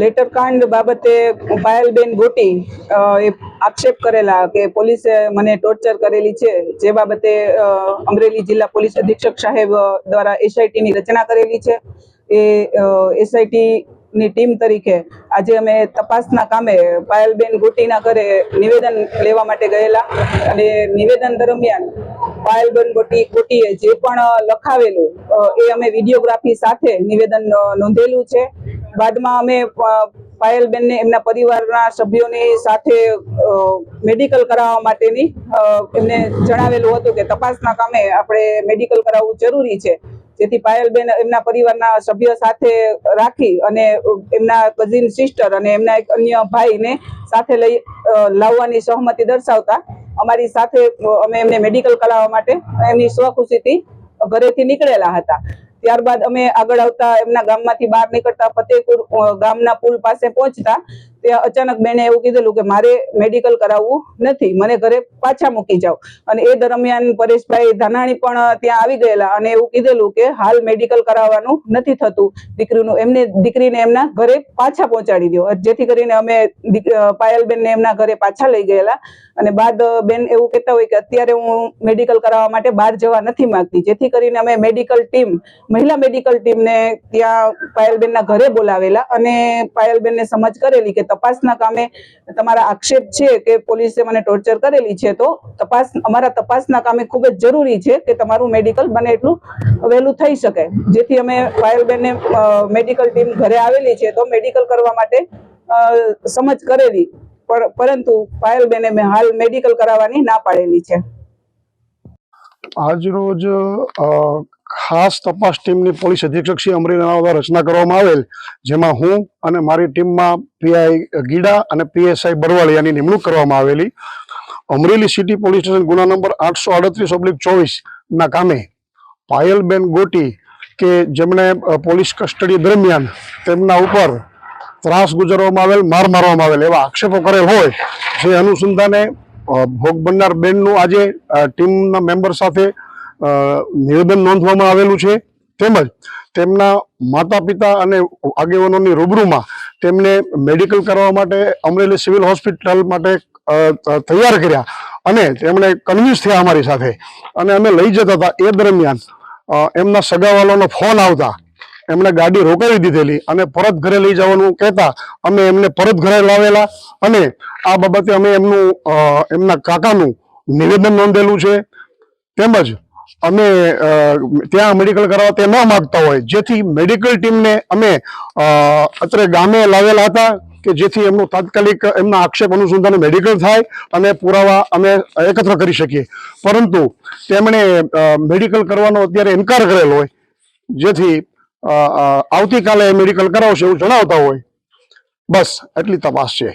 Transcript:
Letter કાંડ બાબતે પાયલબેન ગોટી એ આક્ષેપ કરેલા કે પોલીસે મને ટોર્ચર કરેલી છે, જે બાબતે અમરેલી જિલ્લા પોલીસ અધિક્ષક સાહેબ દ્વારા એસઆઈટીની રચના કરેલી છે. એ એસઆઈટી ની ટીમ તરીકે આજે અમે તપાસના કામે પાયલબેન ગોટીના ઘરે નિવેદન લેવા માટે ગયેલા અને નિવેદન દરમિયાન પાયલબેન ગોટી, ગોટીએ જે પણ લખાવેલું એ અમે વિડીયોગ્રાફી સાથે નિવેદન નોંધેલું છે. બાદમાં અમે પાયલબેનને એમના પરિવારના સભ્યોની સાથે મેડિકલ કરાવવા માટેની એમને જણાવેલું હતું કે તપાસના કામે આપણે મેડિકલ કરાવવું જરૂરી છે. જેથી પાયલબેન એમના પરિવારના સભ્ય સાથે રાખી અને એમના કઝિન સિસ્ટર અને એમના એક અન્ય ભાઈને સાથે લઈ લાવવાની સહમતિ દર્શાવતા અમારી સાથે અમે એમને મેડિકલ કરાવવા માટે એમની સ્વખુશીથી ઘરેથી નીકળેલા હતા. ત્યારબાદ અમે આગળ આવતા એમના ગામમાંથી બહાર નીકળતા ફતેહપુર ગામના પુલ પાસે પહોંચતા ત્યાં અચાનક બેને એવું કીધેલું કે મારે મેડિકલ કરાવવું નથી મને ઘરે પાછા મૂકી જાઓ. અને એ દરમિયાન પરેશભાઈ ધાનાણી પણ ત્યાં આવી ગયેલા અને એવું કીધેલું કે હાલ મેડિકલ કરાવવાનું નથી થતું. દીકરીનું એમને દીકરીને એમના ઘરે પાછા પહોંચાડી દો. જેથી કરીને અમે અ, પાયલબેનને એમના ઘરે પાછા લઈ ગયેલા. અને બાદ બેન એવું કહેતા હોય કે અત્યારે હું મેડિકલ કરાવવા માટે બહાર જવા નથી માંગતી. જેથી કરીને અમે મેડિકલ ટીમ મહિલા મેડિકલ ટીમને ત્યાં પાયલબેનના ઘરે બોલાવેલા અને પાયલબેનને સમજ કરેલી કે તપાસના કામે તમારા આક્ષેપ છે કે પોલીસે મને ટોર્ચર કરેલી છે તો તપાસ અમારા તપાસના કામે ખૂબ જ જરૂરી છે કે તમારું મેડિકલ બને એટલું વહેલું થઈ શકે. જેથી અમે પાયલબેનને મેડિકલ ટીમ ઘરે આવેલી છે તો મેડિકલ કરવા માટે સમજ કરેલી. પર- પરંતુ પાયલબેને હાલ મેડિકલ કરાવવાની ના પાડેલી છે. આજરોજ અ, ખાસ તપાસ ટીમની પોલીસ અધિક્ષક શ્રી અમરીના રચના કરવામાં આવેલ, જેમાં હું અને મારી ટીમમાં પીઆઈ ગીડા અને પીએસઆઈ બરવાળિયાની નિમણૂક કરવામાં આવેલી. અમરેલી સિટી પોલીસ સ્ટેશન ગુના નંબર આઠસો આડત્રીસ ઓબ્લિક ચોવીસના કામે પાયલબેન ગોટી કે જેમણે પોલીસ કસ્ટડી દરમિયાન તેમના ઉપર ત્રાસ ગુજારવામાં આવેલ, માર મારવામાં આવેલ એવા આક્ષેપો કરેલ હોય, જે અનુસંધાને ભોગ બનનાર બેનનું આજે ટીમના મેમ્બર સાથે નિવેદન નોંધવામાં આવેલું છે. તેમજ તેમના માતા પિતા અને આગેવાનોની રૂબરૂમાં તેમને મેડિકલ કરવા માટે અમરેલી સિવિલ હોસ્પિટલ માટે તૈયાર કર્યા અને તેમણે કન્વિન્સ થયા અમારી સાથે. અને અમે લઈ જતા હતા. એ દરમિયાન એમના સગાવાલાનો ફોન આવતા. એમણે ગાડી રોકાવી દીધેલી અને પરત ઘરે લઈ જવાનું કહેતા અમે એમને પરત ઘરે લાવેલા અને આ બાબતે અમે એમનું એમના કાકાનું નિવેદન નોંધેલું છે. તેમજ અમે ત્યાં મેડિકલ કરાવવા તે ન માગતા હોય. જેથી મેડિકલ ટીમને અમે અત્રે ગામે લાવેલા હતા કે જેથી એમનું તાત્કાલિક એમના આક્ષેપ અનુસંધાને મેડિકલ થાય અને પુરાવા અમે એકત્ર કરી શકીએ. પરંતુ તેમણે મેડિકલ કરવાનો અત્યારે ઇનકાર કરેલો હોય. જેથી આવતીકાલે મેડિકલ કરાવશે એવું જણાવતા હોય. બસ, એટલી તપાસ છે.